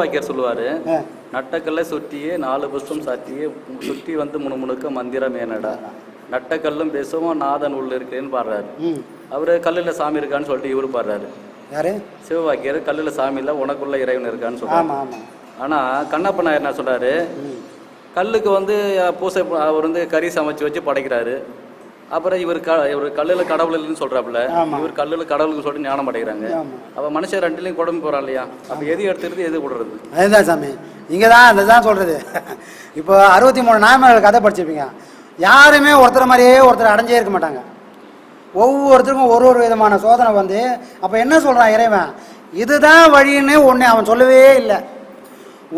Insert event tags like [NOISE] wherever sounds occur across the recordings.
சிவவாக்கியர் சொல்லுவாரு. நட்டக்கல்லை சுற்றியே நாலு புஷ்பம் சாத்தியே சுற்றி வந்து முணுமுணுக்க மந்திரம் ஏனடா. நட்டக்கல்லும் பேசுவோம் நாதன் உள்ள இருக்கேன்னு பாடுறாரு. அவரு கல்லுல சாமி இருக்கான்னு சொல்லிட்டு இவரு பாடுறாரு. யாரு? சிவவாக்கியர் கல்லுல சாமி இல்ல உனக்குள்ள இறைவன் இருக்கான்னு சொல்றாரு. ஆனா கண்ணப்ப நாயர் என்ன சொல்றாரு? கல்லுக்கு வந்து பூசை அவர் வந்து கறி சமைச்சு வச்சு படைக்கிறாரு. அப்புறம் இவர் க இவர் கல்லுல கடவுள் இல்லைன்னு சொல்றாப்புல. ஆமா. இவர் கல்லுல கடவுளுக்கு சொல்லிட்டு ஞானம் அடைகிறாங்க. அப்ப மனுஷன் ரெண்டுலையும் குடம்பு போறான் இல்லையா? அப்ப எது எடுத்துக்கிறது எது விடுறது அதுதான் சாமி. இங்கே தான் அதுதான் சொல்கிறது இப்போ அறுபத்தி மூணு நாயன்மார்கள் கதை படிச்சிருப்பீங்க. யாருமே ஒருத்தர் மாதிரியே ஒருத்தர் அடைஞ்சே இருக்க மாட்டாங்க. ஒவ்வொருத்தருக்கும் ஒரு ஒரு விதமான சோதனை வந்து அப்போ என்ன சொல்கிறான் இறைவன்? இதுதான் வழின்னு ஒன்று அவன் சொல்லவே இல்லை.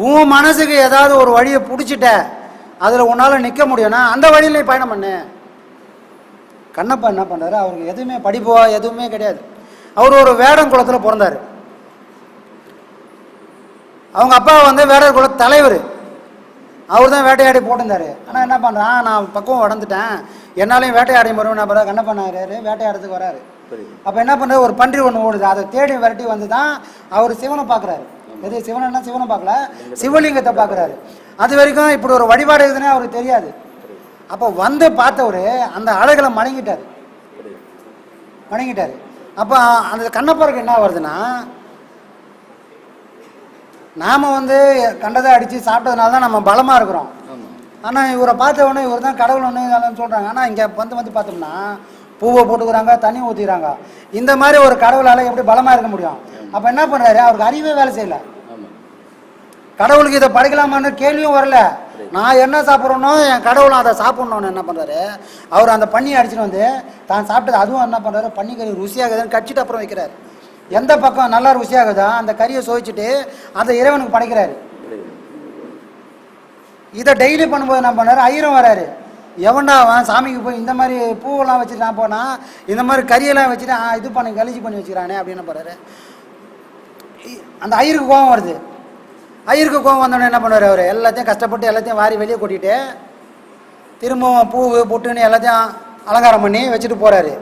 உன் மனசுக்கு ஏதாவது ஒரு வழியை பிடிச்சிட்ட அதில் உன்னால் நிற்க முடியும்னா அந்த வழியில் பயணம் பண்ணு. கண்ணப்பா என்ன பண்ணுறாரு அவருக்கு எதுவுமே படிப்போ எதுவுமே கிடையாது. அவர் ஒரு வேடம் குளத்தில் பிறந்தார். அவங்க அப்பா வந்து வேடர் குல தலைவர். அவர் தான் வேட்டையாடி போட்டிருந்தாரு. ஆனால் என்ன பண்ணுறான் நான் பக்குவம் உடந்துட்டேன் என்னாலையும் வேட்டையாடி வருவேன் என்ன பண்ணுறா கண்ண பண்ணாரு வேட்டையாடுறதுக்கு வராரு. அப்போ என்ன பண்ணுறாரு ஒரு பன்றி ஒன்று ஓடுது. அதை தேடி விரட்டி வந்து தான் அவர் சிவனை பார்க்குறாரு. எது சிவனா சிவனை பார்க்கல? சிவலிங்கத்தை பார்க்குறாரு. அது வரைக்கும் இப்படி ஒரு வழிபாடு இருக்குதுன்னே அவருக்கு தெரியாது. அப்போ வந்து பார்த்தவர் அந்த அழகில் மணங்கிட்டார் வணங்கிட்டாரு அப்போ அந்த கண்ணப்பருக்கு என்ன வருதுன்னா நாம் வந்து கண்டதை அடித்து சாப்பிட்டதுனால தான் நம்ம பலமாக இருக்கிறோம். ஆனால் இவரை பார்த்த உடனே இவர் தான் கடவுள் ஒன்று சொல்கிறாங்க ஆனால் இங்கே வந்து வந்து பார்த்தோம்னா பூவை போட்டுக்கிறாங்க தண்ணி ஊற்றிக்கிறாங்க இந்த மாதிரி ஒரு கடவுளால் எப்படி பலமாக இருக்க முடியும்? அப்போ என்ன பண்ணுறாரு அவருக்கு அறிவே வேலை செய்யல. கடவுளுக்கு இதை படைக்கலாமான்னு கேள்வியும் வரல. நான் என்ன சாப்பிட்றேனோ என் கடவுளும் அதை சாப்பிட்ணுன்னு என்ன பண்ணுறாரு அவர் அந்த பன்னியை அடிச்சுட்டு வந்து தான் சாப்பிட்டது அதுவும் என்ன பண்ணுறாரு பன்னிக்கறி ருசியாகுதுன்னு கடிச்சிட்டு அப்புறம் வைக்கிறாரு. எந்த பக்கம் நல்லா ருசியாகுதோ அந்த கறியை சுவைச்சிட்டு அந்த இறைவனுக்கு படைக்கிறாரு. இதை டெய்லி பண்ணும்போது என்ன பண்ணார்? ஐயரும் வராரு. எவன்டா அவன் சாமிக்கு போய் இந்த மாதிரி பூவெல்லாம் வச்சுட்டு நான் போனால் இந்த மாதிரி கறியெல்லாம் வச்சுட்டு ஆ, இது பண்ணி கழிச்சு பண்ணி வச்சுக்கிறானே அப்படின்னு போறாரு அந்த ஐயருக்கு கோபம் வருது. ஐயருக்கு கோபம் வந்தோடனே என்ன பண்ணுவார் அவர்? எல்லாத்தையும் கஷ்டப்பட்டு எல்லாத்தையும் வாரி வெளியே கொட்டிட்டு திரும்பவும் பூவு பொட்டுன்னு எல்லாத்தையும் அலங்காரம் பண்ணி வச்சுட்டு போகிறாரு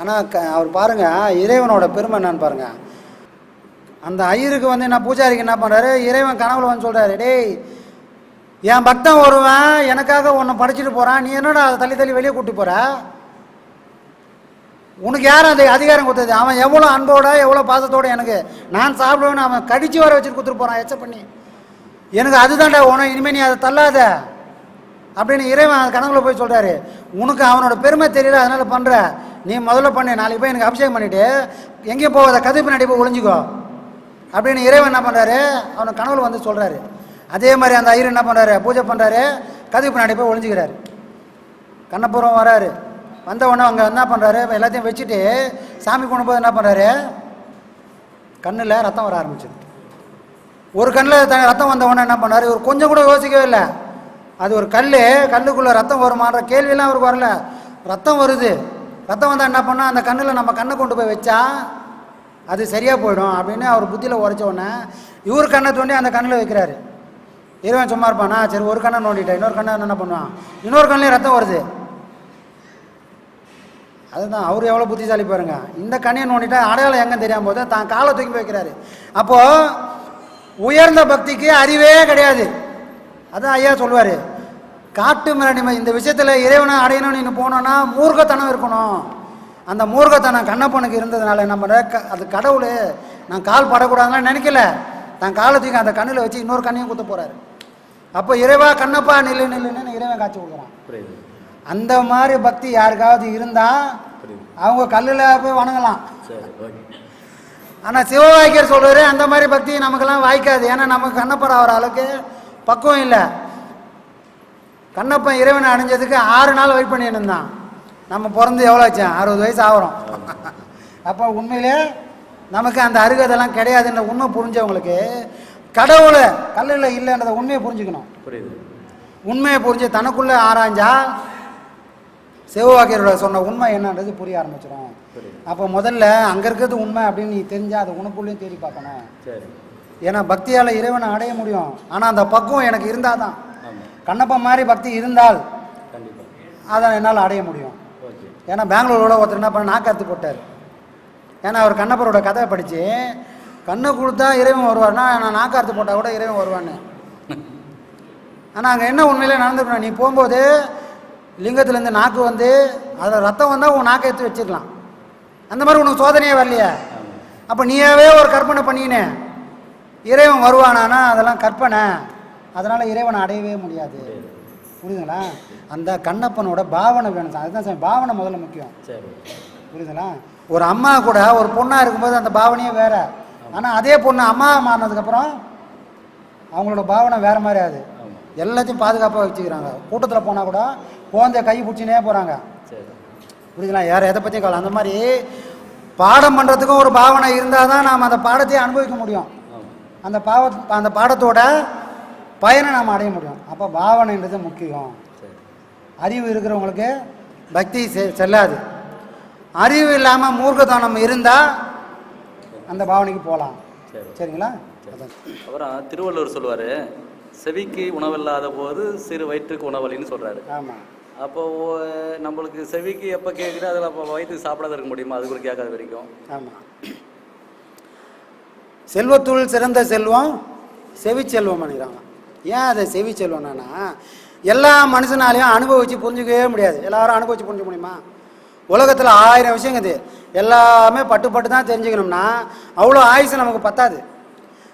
ஆனால் க அவர் பாருங்க இறைவனோட பெருமை என்னன்னு பாருங்க. அந்த ஐயருக்கு வந்து என்ன பூஜாரிக்கு என்ன பண்ணுறாரு இறைவன் கனவுல வந்து சொல்கிறாரு டேய் என் பக்தன் வருவேன் எனக்காக உன்னை படிச்சுட்டு போகிறான் நீ என்னடா அதை தள்ளி தள்ளி வெளியே கூட்டி போகிற உனக்கு யாரும் அந்த அதிகாரம் கொடுத்தது? அவன் எவ்வளோ அன்போட எவ்வளோ பாசத்தோட எனக்கு நான் சாப்பிடுவேன்னு அவன் கடிச்சு வர வச்சுட்டு கொடுத்துட்டு போகிறான் எச்ச பண்ணி. எனக்கு அதுதான்டா உனக்கு இனிமேல் நீ அதை தள்ளாத. அப்படின்னு இறைவன் அந்த கனவுல போய் சொல்கிறாரு உனக்கு அவனோட பெருமை தெரியல அதனால் பண்ணுற நீ முதல்ல பண்ணு நாளைக்கு போய் எனக்கு அபிஷேகம் பண்ணிவிட்டு எங்கே போகாத கதை பின்னாடி போய் அப்படின்னு இறைவன் என்ன பண்ணுறாரு அவனுக்கு கனவுல வந்து சொல்கிறாரு அதே மாதிரி அந்த ஐயர் என்ன பண்ணுறாரு பூஜை பண்ணுறாரு கதை பின்னாடி போய் ஒளிஞ்சுக்கிறாரு. கண்ணப்புறம் வராரு. வந்த உடனே அங்கே என்ன பண்ணுறாரு எல்லாத்தையும் வச்சுட்டு சாமி கொண்டு போது என்ன பண்ணுறாரு கண்ணில் ரத்தம் வர ஆரம்பிச்சது. ஒரு கண்ணில் த ரத்தம் வந்த உடனே என்ன பண்ணார்? இவர் கொஞ்சம் கூட யோசிக்கவே இல்லை. அது ஒரு கல் கல்லுக்குள்ளே ரத்தம் வருமான்ற கேள்வியெல்லாம் அவருக்கு வரல. ரத்தம் வருது. ரத்தம் வந்தால் என்ன பண்ணால் அந்த கண்ணில் நம்ம கண்ணை கொண்டு போய் வச்சா அது சரியாக போயிடும் அப்படின்னு அவர் புத்தியில் உரைச்ச உடனே இவர் கண்ணை தோண்டி அந்த கண்ணில் வைக்கிறாரு. இறைவன் சும்மா இருப்பானா? சரி ஒரு கண்ணை நோண்டிட்டேன் இன்னொரு கண்ணை என்ன பண்ணுவான்? இன்னொரு கண்ணிலையும் ரத்தம் வருது. அதுதான் அவர் எவ்வளோ புத்திசாலி பாருங்க. இந்த கண்ணியை நோண்டிட்டா அடையாளம் எங்கே தெரியாம போது தான் காலை தூக்கி போய் வைக்கிறாரு. அப்போ உயர்ந்த பக்திக்கு அறிவே கிடையாது. அதான் ஐயா சொல்லுவார் காட்டு மிராண்டிமை இந்த விஷயத்தில் இறைவனை அடையணும்னு நீ போனோன்னா மூர்க்கத்தனம் இருக்கணும். அந்த மூர்க்கத்தனம் கண்ணப்பனுக்கு இருந்ததுனால க அது கடவுள் நான் கால் படக்கூடாதுன்னு நினைக்கல. தான் காலை தூக்கி அந்த கண்ணில் வச்சு இன்னொரு கண்ணையும் குத்த போகிறாரு அப்போ இறைவா கண்ணப்பா நில்லு நில்லுன்னு இறைவன் காட்சி கொடுக்குறான். அந்த மாதிரி பக்தி யாருக்காவது இருந்தால் அவங்க கல்லில் போய் வணங்கலாம். ஆனால் சிவவாக்கியர் சொல்றாரு அந்த மாதிரி பக்தி நமக்கெல்லாம் வாய்க்காது. ஏன்னா நமக்கு கண்ணப்பர் ஆகிற அளவுக்கு பக்குவம் இல்லை. கண்ணப்பன் இறைவனை அடைஞ்சதுக்கு ஆறு நாள் வெயிட் பண்ணி இருந்தான். நம்ம பிறந்து எவ்வளோ வச்சேன் அறுபது வயசு ஆகிறோம். அப்போ உண்மையிலே நமக்கு அந்த அருகதெல்லாம் கிடையாதுன்ற உண்மை புரிஞ்சவங்களுக்கு கடவுளை கல்லில் இல்லைன்றத உண்மையை புரிஞ்சுக்கணும். புரியுது. உண்மையை புரிஞ்சு தனக்குள்ளே ஆராய்ஞ்சா சிவவாக்கியரோட சொன்ன உண்மை என்னன்றது புரிய ஆரம்பிச்சிடும் அப்போ முதல்ல அங்கே இருக்கிறது உண்மை அப்படின்னு நீ தெரிஞ்சா அதை உனக்குள்ளேயும் தேடி பார்க்கணும். சரி. ஏன்னா பக்தியால் இறைவனை அடைய முடியும். ஆனால் அந்த பக்குவம் எனக்கு இருந்தால் தான். ஆமாம் கண்ணப்பன் மாதிரி பக்தி இருந்தால் அதை என்னால் அடைய முடியும். ஏன்னா பெங்களூரோட ஒருத்தர் என்ன பண்ண நாக்கறுத்து போட்டார். ஏன்னா அவர் கண்ணப்பரோட கதையை படித்து கண்ணை கொடுத்தா இறைவன் வருவார்னா நான் நாக்கார்த்து போட்டால் கூட இறைவன் வருவான்னு. [LAUGHS] ஆனால் அங்கே என்ன உண்மையிலே நடந்துக்கணும் நீ போகும்போது லிங்கத்துலேருந்து நாக்கு வந்து அதில் ரத்தம் வந்தால் உன் நாக்கை எடுத்து வச்சுக்கலாம் அந்த மாதிரி உனக்கு சோதனையே வரலையே? அப்போ நீயாவே ஒரு கற்பனை பண்ணிக்கினே இறைவன் வருவானானா? அதெல்லாம் கற்பனை. அதனால் இறைவனை அடையவே முடியாது. புரியுதுங்களா? அந்த கண்ணப்பனோட பாவனை வேணும் சார். அதுதான் சார் பாவனை முதல்ல முக்கியம். சரி. புரியுதுங்களா? ஒரு அம்மா கூட ஒரு பொண்ணாக இருக்கும்போது அந்த பாவனையே வேற. ஆனால் அதே பொண்ணு அம்மா மாறினதுக்கப்புறம் அவங்களோட பாவனை வேற மாதிரி ஆகுது. எல்லாத்தையும் பாதுகாப்பாக வச்சுக்கிறாங்க. கூட்டத்தில் போனால் கூட குழந்தைய கை பிடிச்சினே போகிறாங்க சரி. புரியுதுங்களா? யார் எதை பற்றியும் கவலை அந்த மாதிரி பாடம் பண்ணுறதுக்கும் ஒரு பாவனை இருந்தால் தான் நாம் அந்த பாடத்தையே அனுபவிக்க முடியும். அந்த பாவ அந்த பாடத்தோட பயனை நாம் அடைய முடியும். அப்போ பாவனைன்றது முக்கியம். சரி. அறிவு இருக்கிறவங்களுக்கு பக்தி செ- செல்லாது. அறிவு இல்லாமல் மூர்க்கத்தனம் இருந்தால் அந்த பாவனைக்கு போகலாம். சரி. சரிங்களா. அப்புறம் திருவள்ளுவர் சொல்லுவார் செவிக்கு உணவில்லாத போது சிறு வயிற்றுக்கு உணவலின்னு சொல்கிறாரு ஆமாம் அப்போ நம்மளுக்கு செவிக்கு எப்போ கேட்குது அதில் அப்போ வயிற்றுக்கு சாப்பிடாத இருக்க முடியுமா? அது கூட கேட்காத வரைக்கும். ஆமாம் செல்வத்துள் சிறந்த செல்வம் செவிச்செல்வம் பண்ணிக்கிறாங்க ஏன் அதை செவிச்செல்வம்னா எல்லா மனுஷனாலையும் அனுபவிச்சு புரிஞ்சுக்கவே முடியாது. எல்லாரும் அனுபவிச்சு புரிஞ்சுக்க முடியுமா? உலகத்தில் ஆயிரம் விஷயங்குது எல்லாமே பட்டு பட்டு தான் தெரிஞ்சுக்கணும்னா அவ்வளோ ஆயுசு நமக்கு பத்தாது.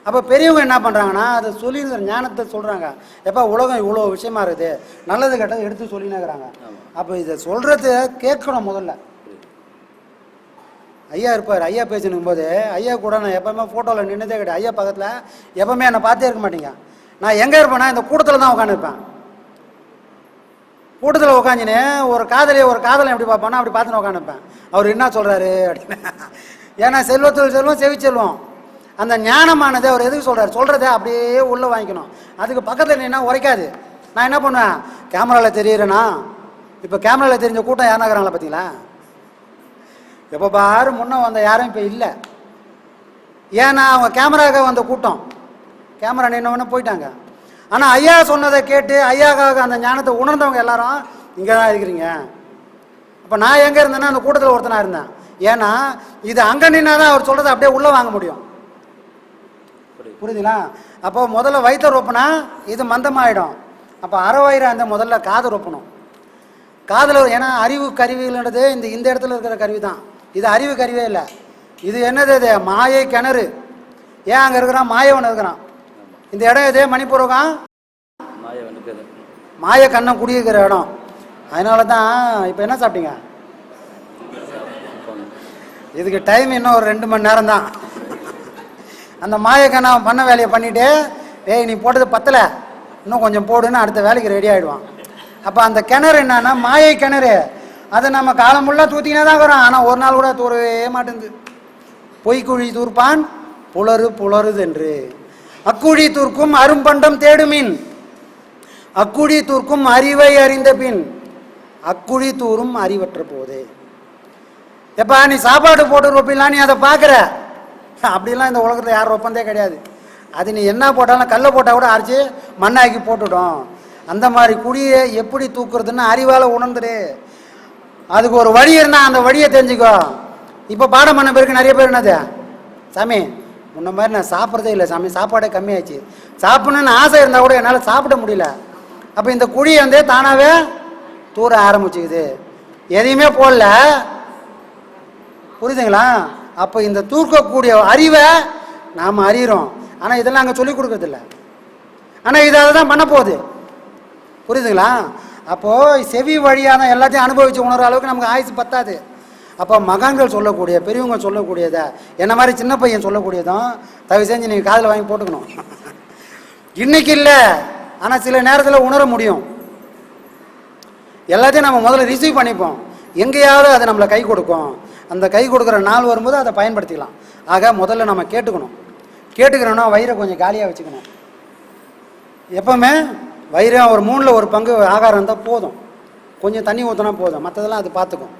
அப்போ பெரியவங்க என்ன பண்ணுறாங்கன்னா அதை சொல்லி ஞானத்தை சொல்கிறாங்க எப்போ உலகம் இவ்வளோ விஷயமா இருக்குது. நல்லது கெட்டது எடுத்து சொல்லினே இருக்கிறாங்க. அப்போ இதை சொல்கிறது கேட்கணும் முதல்ல. ஐயா இருப்பார். ஐயா பேசினுக்கும் போது ஐயா கூட நான் எப்பவுமே ஃபோட்டோவில் நின்றுதே கிடையாது ஐயா பக்கத்தில் எப்பவுமே என்னை பார்த்தே இருக்க மாட்டீங்க. நான் எங்கே இருப்பேன்னா இந்த கூட்டத்தில் தான் உட்காந்துருப்பேன் கூட்டத்தில் உட்காந்துன்னு ஒரு காதலியை ஒரு காதலை எப்படி பார்ப்பானா அப்படி பார்த்துன்னு உட்காந்துருப்பேன் அவர் என்ன சொல்கிறாரு அப்படின்னு. ஏன்னா செல்வத்தில் செல்வம் செவி செல்வம் அந்த ஞானமானது அவர் எதுக்கு சொல்கிறார் சொல்கிறத அப்படியே உள்ளே வாங்கிக்கணும். அதுக்கு பக்கத்தில் நின்னா உரைக்காது. நான் என்ன பண்ணுவேன்? கேமராவில் தெரியுறேன்னா இப்போ கேமராவில் தெரிஞ்ச கூட்டம் யாருன்னா பார்த்தீங்களா எப்போ பாரு முன்ன வந்த யாரும் இப்போ இல்லை. ஏன்னா அவங்க கேமராக்காக வந்த கூட்டம். கேமரா நின்னவொன்னே போயிட்டாங்க. ஆனால் ஐயா சொன்னதை கேட்டு ஐயாக்காக அந்த ஞானத்தை உணர்ந்தவங்க எல்லாரும் இங்கே தான் இருக்கிறீங்க. அப்போ நான் எங்கே இருந்தேன்னா அந்த கூட்டத்தில் ஒருத்தனாக இருந்தேன். ஏன்னா இது அங்கே நின்னா தான் அவர் சொல்கிறத அப்படியே உள்ளே வாங்க முடியும். புரியுதுங்களா? அப்போ முதல்ல வயிற்ற ரொப்பினா இது மந்தமாயிடும். அப்போ அரை வயிறு அந்த முதல்ல காது ரொப்பணும். காதில் ஏன்னா அறிவு கருவின்றது இந்த இந்த இடத்துல இருக்கிற கருவி தான் இது அறிவு கருவியே இல்லை. இது என்னது இது? மாயை கிணறு. ஏன் அங்கே இருக்கிறான்? மாயவன் இருக்கிறான். இந்த இடம் மாய வந்துக்குது மாய கண்ணம் குடியிருக்கிற இடம். அதனால தான் இப்போ என்ன சாப்பிட்டீங்க? இதுக்கு டைம் இன்னும் ஒரு ரெண்டு மணி நேரம் தான் அந்த மாயக்கண்ணா பண்ண வேலையை பண்ணிட்டு ஏய் நீ போட்டது பத்தலை. இன்னும் கொஞ்சம் போடுன்னு அடுத்த வேலைக்கு ரெடி ஆகிடுவான் அப்போ அந்த கிணறு என்னன்னா மாயை கிணறு. அதை நம்ம காலம் ஃபுல்லாக தூத்தினே தான் வரோம். ஆனால் ஒரு நாள் கூட தூரவே மாட்டேங்குது. பொய்க்குழி தூர்ப்பான் புலரு புலருது என்று அக்குழி தூர்க்கும் அரும்பண்டம் தேடுமின். அக்குழி தூர்க்கும் அறிவை அறிந்த பின். அக்குழி தூரும் அறிவற்ற போதே. எப்பா நீ சாப்பாடு போட்டு ரொப்பிலாம் நீ அதை பார்க்குற? [LAUGHS] அப்படிலாம் இந்த உலகத்தில் யாரும் ஒப்பந்தே கிடையாது. அது நீ என்ன போட்டாலும் கல்லை போட்டால் கூட அரைச்சி மண்ணாக்கி போட்டுடும். அந்த மாதிரி குடியை எப்படி தூக்குறதுன்னு அறிவால் உணர்ந்துடு. அதுக்கு ஒரு வழி இருந்தால் அந்த வழியை தெரிஞ்சுக்கோ. இப்போ பாடம் பண்ண பிறகு நிறைய பேர் என்னது? சாமி முன்ன மாதிரி நான் சாப்பிட்றதே இல்லை சாமி சாப்பாடே கம்மியாச்சு. சாப்பிட்ணுன்னு ஆசை இருந்தால் கூட என்னால் சாப்பிட முடியல. அப்போ இந்த குழியை வந்து தானாகவே தூர ஆரம்பிச்சுக்குது. எதையுமே போடல. புரியுதுங்களா? அப்போ இந்த தூர்க்கக்கூடிய அறிவை நாம் அறிகிறோம் ஆனால் இதெல்லாம் அங்கே சொல்லிக் கொடுக்கறதில்ல. ஆனால் இது அதை தான் பண்ண போகுது. புரியுதுங்களா? அப்போது செவி வழியாக தான் எல்லாத்தையும் அனுபவித்து உணர்ற அளவுக்கு நமக்கு ஆயுசு பத்தாது. அப்போ மகான்கள் சொல்லக்கூடிய பெரியவங்க சொல்லக்கூடியதை என்ன மாதிரி சின்ன பையன் சொல்லக்கூடியதும் தயவு செஞ்சு நீங்கள் காதில் வாங்கி போட்டுக்கணும். இன்னைக்கு இல்லை ஆனால் சில நேரத்தில் உணர முடியும். எல்லாத்தையும் நம்ம முதல்ல ரிசீவ் பண்ணிப்போம். எங்கேயாவது அது நம்மளை கை கொடுக்கும். அந்த கை கொடுக்குற நாள் வரும்போது அதை பயன்படுத்திக்கலாம். ஆக முதல்ல நம்ம கேட்டுக்கணும். கேட்டுக்கிறோன்னா வயிறை கொஞ்சம் காலியாக வச்சுக்கணும். எப்பவுமே வயிறு ஒரு மூணில் ஒரு பங்கு ஆகாரம் இருந்தால் போதும். கொஞ்சம் தண்ணி ஊற்றினா போதும். மற்றதெல்லாம் அது பார்த்துக்கும்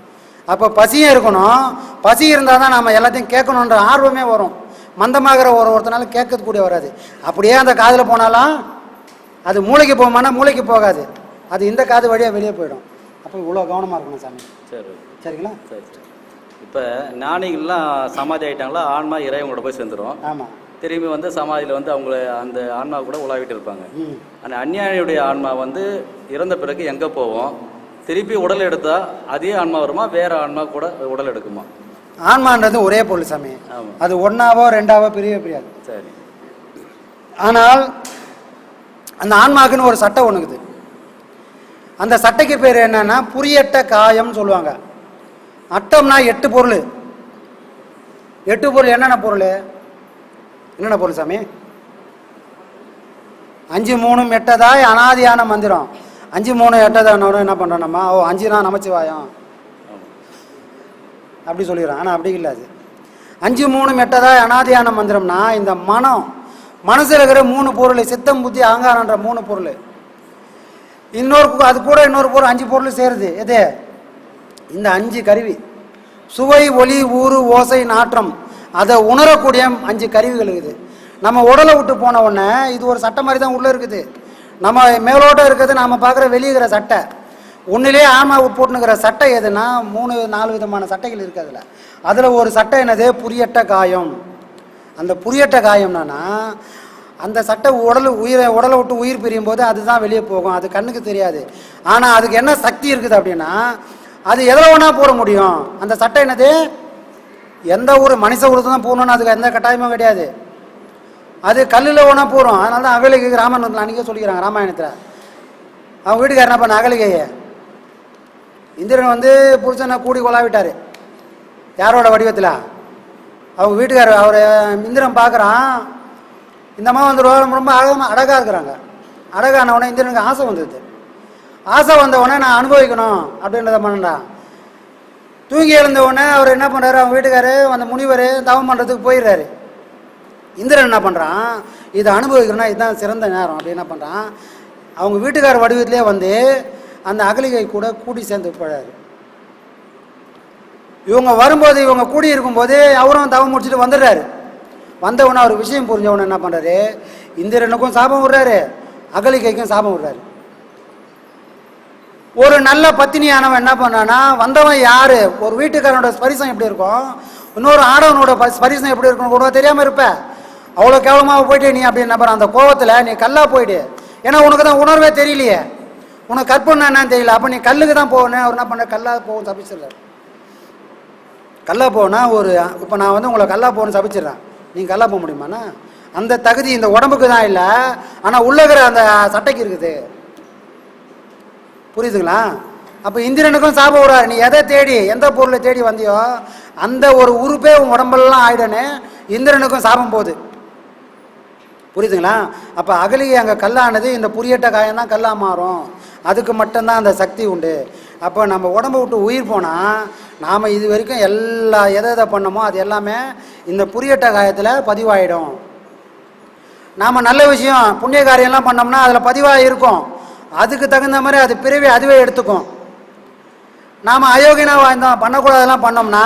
அப்போ பசியும் இருக்கணும். பசி இருந்தால் தான் நம்ம எல்லாத்தையும் கேட்கணுன்ற ஆர்வமே வரும். மந்தமாகிற ஒரு ஒருத்தனால கேட்கக்கூடிய வராது. அப்படியே அந்த காதில் போனாலும் அது மூளைக்கு போகுமானா மூளைக்கு போகாது. அது இந்த காது வழியாக வெளியே போயிடும். அப்போ இவ்வளோ கவனமாக இருக்கணும் சாமி. சரி. சரிங்களா? சரி சரி. இப்போ ஞானிகள்லாம் சமாதி ஆயிட்டாங்களா? ஆன்மா இறைவங்களோட போய் சேர்ந்துரும். ஆமாம் திரும்பி வந்து சமாதியில் வந்து அவங்கள அந்த ஆன்மா கூட உலாவிட்டு இருப்பாங்க. அந்த அஞ்ஞானியுடைய ஆன்மா வந்து இறந்த பிறகு எங்கே போவோம்? திருப்பி உடல் எடுத்தா அதே ஆன்மா வருமா? வேற ஆன்மா கூட உடல் எடுக்குமா? ஆன்மான்றது ஒரே பொருள் சாமி. ஆமாம் அது ஒன்றாவோ ரெண்டாவோ பிரியவே பிரியாது. சரி. ஆனால் அந்த ஆன்மாக்குன்னு ஒரு சட்டை ஒன்றுக்குது அந்த சட்டைக்கு பேர் என்னன்னா புரியட்ட காயம்னு சொல்லுவாங்க. அட்டம்னா எட்டு பொருள். எட்டு பொருள் என்னென்ன பொருள்? என்னென்ன பொருள் சாமி? அஞ்சு மூணும் எட்டதாய் அனாதியான மந்திரம். அஞ்சு மூணு எட்டதானவரும் என்ன பண்ணுறோம் நம்ம? ஓ அஞ்சு தான் நமச்சிவாயம். அப்படி சொல்லிடுறான். ஆனால் அப்படி இல்லை அது. அஞ்சு மூணு எட்டதாய் அனாதியான மந்திரம்னா இந்த மனம். மனசில் இருக்கிற மூணு பொருள் சித்தம் புத்தி அகங்காரன்ற மூணு பொருள். இன்னொரு அது கூட இன்னொரு பொருள் அஞ்சு பொருள் சேருது. எது? இந்த அஞ்சு கருவி. சுவை ஒளி ஊறு ஓசை நாற்றம் அதை உணரக்கூடிய அஞ்சு கருவிகள் இருக்குது நம்ம உடலை விட்டு போன உடனே இது ஒரு சட்டை மாதிரி தான் உள்ளே இருக்குது. நம்ம மேலோட்டம் இருக்கிறது நாம் பார்க்குற வெளியிருக்கிற சட்டை. ஒன்றிலே ஆமா போட்டுனுக்கிற சட்டை எதுனா மூணு நாலு விதமான சட்டைகள் இருக்குது அதில். அதில் ஒரு சட்டை என்னது? புரியட்ட காயம். அந்த புரியட்ட காயம்னா அந்த சட்டை உடல் உயிரை உடலை விட்டு உயிர் பிரியும் போது அதுதான் வெளியே போகும். அது கண்ணுக்கு தெரியாது. ஆனால் அதுக்கு என்ன சக்தி இருக்குது அப்படின்னா அது எதில் வேணால் போட முடியும்? அந்த சட்டை என்னது? எந்த ஊர் மனுஷ ஊருக்கு தான் போகணும்னு அதுக்கு எந்த கட்டாயமும் கிடையாது. அது கல்லில் வேணா போகிறோம் அதனால தான் அகலிகை ராமாயணத்தில் அன்றைக்கே சொல்லிக்கிறாங்க ராமாயணத்தில். அவங்க வீட்டுக்காரர் என்ன பண்ண அகலிகையை. இந்திரன் வந்து புருஷனை கூடி கொலாவிட்டார். யாரோட வடிவத்தில்? அவங்க வீட்டுக்காரர் அவர் இந்திரன் பார்க்குறான் இந்த வந்து ரொம்ப ரொம்ப அழகமாக அழகாக இருக்கிறாங்க. அழகான உடனே இந்திரனுக்கு ஆசை வந்தது. ஆசை வந்த நான் அனுபவிக்கணும் அப்படின்றத பண்ணண்டா தூங்கி எழுந்தவுடனே அவர் என்ன பண்ணுறாரு அவங்க வீட்டுக்காரு அந்த முனிவர் தவம் பண்ணுறதுக்கு போயிடுறாரு. இந்திரன் என்ன பண்ணுறான் இதை அனுபவிக்கணும்னா இதுதான் சிறந்த நேரம். அப்படி என்ன பண்ணுறான் அவங்க வீட்டுக்கார வடிவத்திலே வந்து அந்த அகலிகை கூட கூடி சேர்ந்து போறாரு. இவங்க வரும்போது இவங்க கூடி இருக்கும்போது அவரும் தவம் முடிச்சுட்டு வந்துடுறாரு. வந்தவொன்னே அவர் விஷயம் புரிஞ்சவனே என்ன பண்ணுறாரு இந்திரனுக்கும் சாபம் விடுறாரு. அகலிகைக்கும் சாபம் விடுறாரு. ஒரு நல்ல பத்தினியானவன் என்ன பண்ணான்னா வந்தவன் யாரு? ஒரு வீட்டுக்காரனோட ஸ்பரிசம் எப்படி இருக்கும்? இன்னொரு ஆடவனோட ஸ்பரிசம் எப்படி இருக்கும் கூட தெரியாம இருப்ப? அவ்வளோ கேவலமாக போயிட்டு நீ அப்படி என்ன அந்த கோவத்தில் நீ கல்லா போயிடு. ஏன்னா உனக்கு தான் உணர்வே தெரியலையே. உனக்கு கற்பனை என்னன்னு தெரியல. அப்போ நீ கல்லுக்கு தான் போகணும். அவர் என்ன பண்ண? கல்லா போகும் தப்பிச்சிடுறாரு. கல்லா போனா ஒரு இப்போ நான் வந்து உங்களை கல்லா போகணும்னு தப்பிச்சிடுறேன். நீங்கள் கல்லா போக முடியுமாண்ணா? அந்த தகுதி இந்த உடம்புக்கு தான் இல்லை. ஆனால் உள்ளகிற அந்த சட்டைக்கு இருக்குது. புரியுதுங்களா? அப்போ இந்திரனுக்கும் சாபம் விடுறாரு நீ எதை தேடி எந்த பொருளை தேடி வந்தியோ அந்த ஒரு உறுப்பே உன் உடம்பெல்லாம் ஆயிடனே இந்திரனுக்கும் சாபம் போகுது. புரியுதுங்களா? அப்போ அகலி அங்கே கல்லானது இந்த புரியட்ட காயம் தான் மாறும். அதுக்கு மட்டும்தான் அந்த சக்தி உண்டு. அப்போ நம்ம உடம்பு விட்டு உயிர் போனால் நாம் இது வரைக்கும் எல்லா எதை எதை பண்ணமோ அது எல்லாமே இந்த புரியட்ட காயத்தில் பதிவாயிடும். நாம் நல்ல விஷயம் புண்ணிய காரியம்லாம் பண்ணோம்னா அதில் பதிவாக இருக்கும். அதுக்கு தகுந்த மாதிரி அது பிறவி அதுவே எடுத்துக்கும். நாம் அயோக்கியனா வாழ்ந்தோம் பண்ணக்கூடாதெல்லாம் பண்ணோம்னா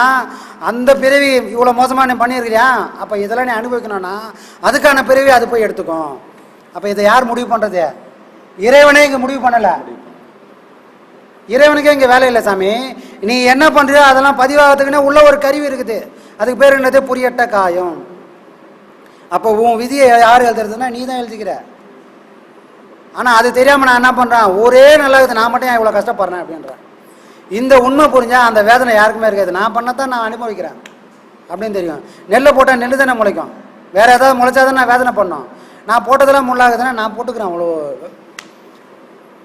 அந்த பிறவி இவ்வளோ மோசமாக நீ பண்ணியிருக்கிறியா? அப்போ இதெல்லாம் நீ அனுபவிக்கணும்னா அதுக்கான பிறவி அது போய் எடுத்துக்கும். அப்போ இதை யார் முடிவு பண்ணுறது இறைவனே இங்கே முடிவு பண்ணலை. இறைவனுக்கே இங்கே வேலை இல்லை சாமி. நீ என்ன பண்ணுறியோ அதெல்லாம் பதிவாகிறதுக்குன்னே உள்ள ஒரு கருவி இருக்குது. அதுக்கு பேர் என்னது? புரியட்ட காயம். அப்போ உன் விதியை யார் எழுதுறதுன்னா நீ தான் எழுதிக்கிற. ஆனால் அது தெரியாமல் நான் என்ன பண்ணுறேன் ஒரே நல்லது நான் மட்டும் ஏன் இவ்வளோ கஷ்டப்படுறேன் அப்படின்றேன். இந்த உண்மை புரிஞ்சால் அந்த வேதனை யாருக்குமே இருக்காது. நான் பண்ணத்தான் நான் அனுபவிக்கிறேன். அப்படின்னு தெரியும். நெல்லை போட்டால் நெல் தானே முளைக்கும். வேறு ஏதாவது முளைச்சா தான் நான் வேதனை பண்ணோம். நான் போட்டதெல்லாம் முள்ளாகுதுன்னா நான் போட்டுக்கிறேன் அவ்வளோ.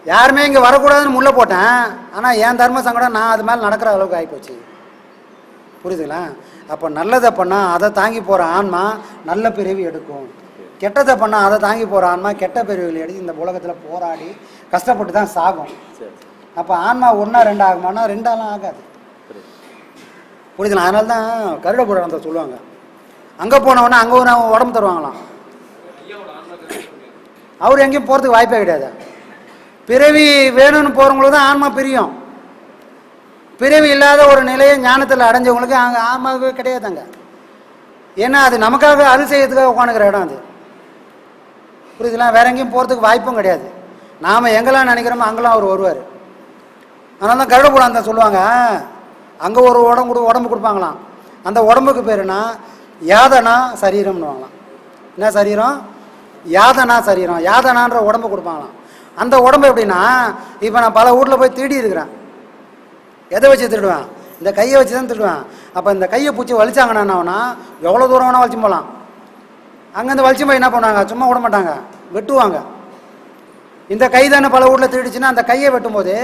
யாருமே இங்கே வரக்கூடாதுன்னு முள்ள போட்டேன். ஆனால் என் தர்ம சங்கடம் நான் அது மேலே நடக்கிற அளவுக்கு ஆகிப்போச்சு புரியுதுங்களா? அப்போ நல்லதை பண்ணால் அதை தாங்கி போகிற ஆன்மா நல்ல பிறவி எடுக்கும். கெட்டதை பண்ணால் அதை தாங்கி போகிற ஆன்மா கெட்ட பிறவிகள் எடுத்து இந்த உலகத்தில் போராடி கஷ்டப்பட்டு தான் சாகும். அப்போ ஆன்மா ஒன்றா ரெண்டு ஆகுமானா ரெண்டாலாம் ஆகாது. புரியுதுங்களா? அதனால தான் கருட புராணத்தை சொல்லுவாங்க. அங்கே போனவொடனே அங்கே ஒரு உடம்பு தருவாங்களாம். அவர் எங்கேயும் போகிறதுக்கு வாய்ப்பே கிடையாது. பிறவி வேணும்னு போகிறவங்களுக்கு தான் ஆன்மா பிரியும். பிறவி இல்லாத ஒரு நிலையை ஞானத்தில் அடைஞ்சவங்களுக்கு அங்கே ஆன்மாவே கிடையாதுங்க. ஏன்னா அது நமக்காக அருள் செய்யறதுக்காக உட்காந்துக்கிற இடம் அது. புரியுதுலாம் வேற எங்கேயும் போகிறதுக்கு வாய்ப்பும் கிடையாது. நாம் எங்கெல்லாம் நினைக்கிறோமோ அங்கெல்லாம் அவர் வருவார். அதனால தான் கருட புராணத்தை சொல்லுவாங்க. அங்கே ஒரு உடம்பு கொடு உடம்பு கொடுப்பாங்களாம். அந்த உடம்புக்கு பேருனா யாதனா சரீரம்னுவாங்களாம். என்ன சரீரம்? யாதனா சரீரம். யாதனான்ற உடம்பு கொடுப்பாங்களாம். அந்த உடம்பு எப்படின்னா இப்போ நான் பல வீட்டில் போய் திருடி இருக்கிறேன். எதை வச்சு திருடுவேன்? இந்த கையை வச்சு தான் திருடுவேன். அப்போ இந்த கையை பிடிச்சி வலிச்சாங்கன்னா என்ன ஆகும்னா எவ்வளோ தூரம் வேணால் வலிச்சு போகலாம். அங்கேருந்து வலிச்சு போய் என்ன பண்ணுவாங்க? சும்மா விட மாட்டாங்க. வெட்டுவாங்க. இந்த கை தானே பல வீட்டில் திருடிச்சுன்னா அந்த கையை வெட்டும்போது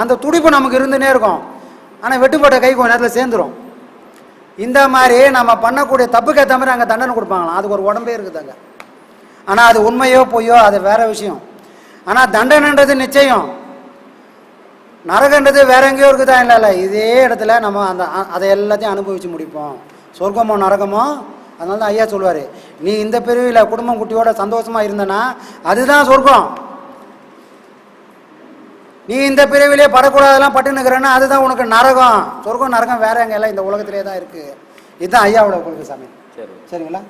அந்த துடிப்பு நமக்கு இருந்துனே இருக்கும். ஆனால் வெட்டுப்பட்ட கை கொஞ்சம் நேரத்தில் சேர்ந்துரும். இந்த மாதிரி நம்ம பண்ணக்கூடிய தப்புக்கு ஏற்ற மாதிரி அங்கே தண்டனை கொடுப்பாங்களாம். அதுக்கு ஒரு உடம்பே இருக்குதாங்க. ஆனால் அது உண்மையோ பொய்யோ அது வேற விஷயம். ஆனால் தண்டனைன்றது நிச்சயம். நரகன்றது வேற எங்கேயோ இருக்குதா இல்லை இல்லை. இதே இடத்துல நம்ம அந்த அதை எல்லாத்தையும் அனுபவிச்சு முடிப்போம். சொர்க்கமோ நரகமோ அதனால தான் ஐயா சொல்லுவார் நீ இந்த பிரிவில் குடும்பம் குட்டியோட சந்தோஷமா இருந்தனா அதுதான் சொர்க்கம். நீ இந்த பிரிவிலே படக்கூடாதெல்லாம் பட்டுனுக்கிறேன்னா அதுதான் உனக்கு நரகம். சொர்க்கம் நரகம் வேற எங்க எல்லாம் இந்த உலகத்திலே தான் இருக்கு. இதுதான் ஐயாவோட கொள்கை சாமி. சரி. சரிங்களா?